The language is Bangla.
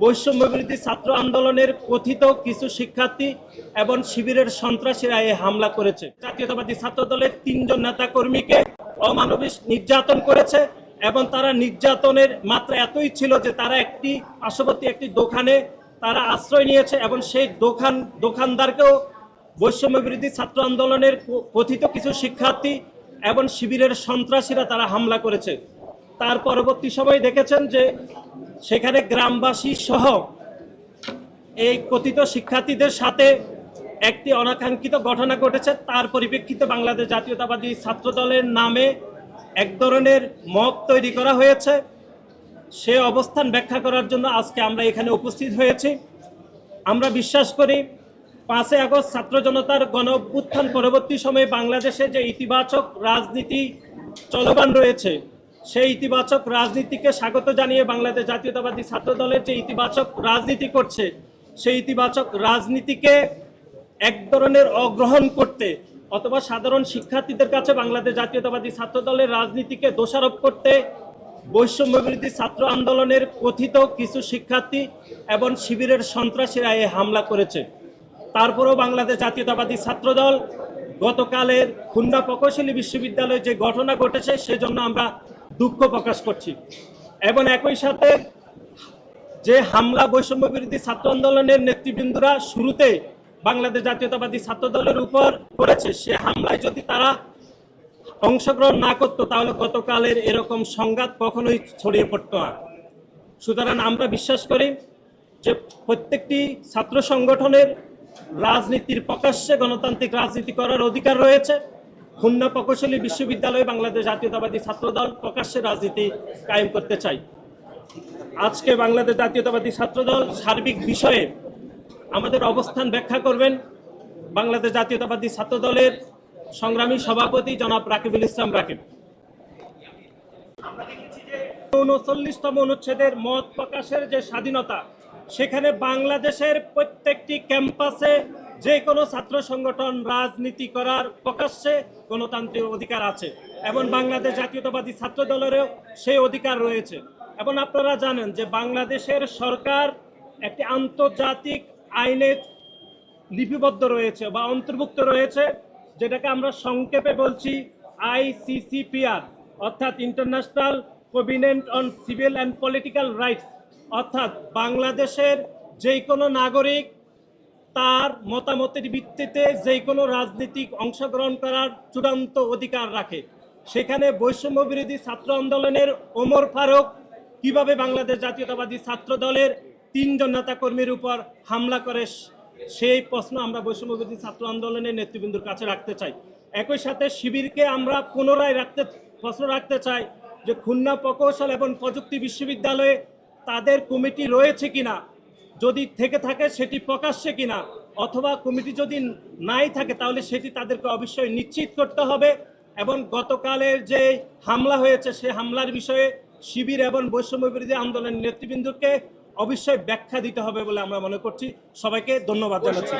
বৈষম্য বিরোধী ছাত্র আন্দোলনের কথিত কিছু শিক্ষার্থী এবং শিবিরের সন্ত্রাসীরা এই হামলা করেছে। জাতীয়তাবাদী ছাত্র দলের তিনজন নেতা কর্মীকে অমানবিক নির্যাতন করেছে এবং তারা নির্যাতনের মাত্রা এতই ছিল যে তারা একটি পার্শ্ববর্তী একটি দোকানে তারা আশ্রয় নিয়েছে এবং সেই দোকান, দোকানদারকেও বৈষম্য বিরোধী ছাত্র আন্দোলনের কথিত কিছু শিক্ষার্থী এবং শিবিরের সন্ত্রাসীরা তারা হামলা করেছে। তার পরবর্তী সময় দেখেছেন যে সেখানে গ্রামবাসী সহ এই কথিত শিক্ষার্থীদের সাথে একটি অনাকাঙ্ক্ষিত ঘটনা ঘটেছে। তার পরিপ্রেক্ষিতে বাংলাদেশ জাতীয়তাবাদী ছাত্র দলের নামে এক ধরনের মব তৈরি করা হয়েছে। সে অবস্থান ব্যাখ্যা করার জন্য আজকে আমরা এখানে উপস্থিত হয়েছি। আমরা বিশ্বাস করি পাঁচই আগস্ট ছাত্র জনতার গণ পরবর্তী সময়ে বাংলাদেশে যে ইতিবাচক রাজনীতি চলমান রয়েছে সেই ইতিবাচক রাজনীতিকে স্বাগত জানিয়ে বাংলাদেশ জাতীয়তাবাদী ছাত্র দলের যে ইতিবাচক রাজনীতি করছে, সেই ইতিবাচক রাজনীতিকে এক ধরনের অগ্রহণ করতে অথবা সাধারণ শিক্ষার্থীদের কাছে বাংলাদেশ জাতীয়তাবাদী ছাত্র দলের রাজনীতিকে দোষারোপ করতে বৈষম্য বিরোধী ছাত্র আন্দোলনের কথিত কিছু শিক্ষার্থী এবং শিবিরের সন্ত্রাসীরা এই হামলা করেছে। তারপরেও বাংলাদেশ জাতীয়তাবাদী ছাত্রদল গতকালের খুলনা প্রকৌশলী বিশ্ববিদ্যালয়ে যে ঘটনা ঘটেছে, সেজন্য আমরা দুঃখ প্রকাশ করছি। এবং একই সাথে যে হামলা বৈষম্য বিরোধী ছাত্র আন্দোলনের নেতৃবৃন্দরা শুরুতে বাংলাদেশ জাতীয়তাবাদী ছাত্র দলের উপর করেছে, সে হামলায় যদি তারা অংশগ্রহণ না করতো, তাহলে গতকালের এরকম সংঘাত কখনোই ছড়িয়ে পড়তো না। সুতরাং আমরা বিশ্বাস করি যে প্রত্যেকটি ছাত্র সংগঠনের রাজনীতির প্রকাশ্যে গণতান্ত্রিক রাজনীতি করার অধিকার রয়েছে। খুলনা প্রকৌশলী বিশ্ববিদ্যালয়ে বাংলাদেশ জাতীয়তাবাদী ছাত্রদল প্রকাশ্যে রাজনীতি কায়েম করতে চাই। আজকে বাংলাদেশ জাতীয়তাবাদী ছাত্রদল সার্বিক বিষয়ে আমাদের অবস্থান ব্যাখ্যা করবেন। বাংলাদেশ জাতীয়তাবাদী ছাত্রদলের সংগ্রামী সভাপতি জনাব রাকিবুল ইসলাম রাকিব। উনচল্লিশতম অনুচ্ছেদের মত প্রকাশের যে স্বাধীনতা, সেখানে বাংলাদেশের প্রত্যেকটি ক্যাম্পাসে যে কোনো ছাত্র সংগঠন রাজনীতি করার প্রকাশ্যে গণতান্ত্রিক অধিকার আছে। এবং বাংলাদেশ জাতীয়তাবাদী ছাত্র দলেরও সেই অধিকার রয়েছে। এবং আপনারা জানেন যে বাংলাদেশের সরকার একটি আন্তর্জাতিক আইনে লিপিবদ্ধ রয়েছে বা অন্তর্ভুক্ত রয়েছে, যেটাকে আমরা সংক্ষেপে বলছি আইসিসিপিআর অর্থাৎ international covenant on civil and political rights, অর্থাৎ বাংলাদেশের যে কোনো নাগরিক তার মতামতের ভিত্তিতে যে কোনো রাজনীতিক অংশগ্রহণ করার চূড়ান্ত অধিকার রাখে। সেখানে বৈষম্য বিরোধী ছাত্র আন্দোলনের ওমর ফারুক কীভাবে বাংলাদেশ জাতীয়তাবাদী ছাত্র দলের তিনজন নেতাকর্মীর উপর হামলা করে, সেই প্রশ্ন আমরা বৈষম্য বিরোধী ছাত্র আন্দোলনের নেতৃবৃন্দুর কাছে রাখতে চাই। একই সাথে শিবিরকে আমরা পুনরায় রাখতে, প্রশ্ন রাখতে চাই যে খুলনা প্রকৌশল এবং প্রযুক্তি বিশ্ববিদ্যালয়ে তাদের কমিটি রয়েছে কিনা। যদি থেকে থাকে সেটি প্রকাশ্যে কিনা, অথবা কমিটি যদি নাই থাকে, তাহলে সেটি তাদেরকে অবশ্যই নিশ্চিত করতে হবে। এবং গতকালের যে হামলা হয়েছে, সে হামলার বিষয়ে শিবির এবং বৈষম্য বিরোধী আন্দোলনের নেতৃবৃন্দকে অবশ্যই ব্যাখ্যা দিতে হবে বলে আমরা মনে করছি। সবাইকে ধন্যবাদ জানাচ্ছি।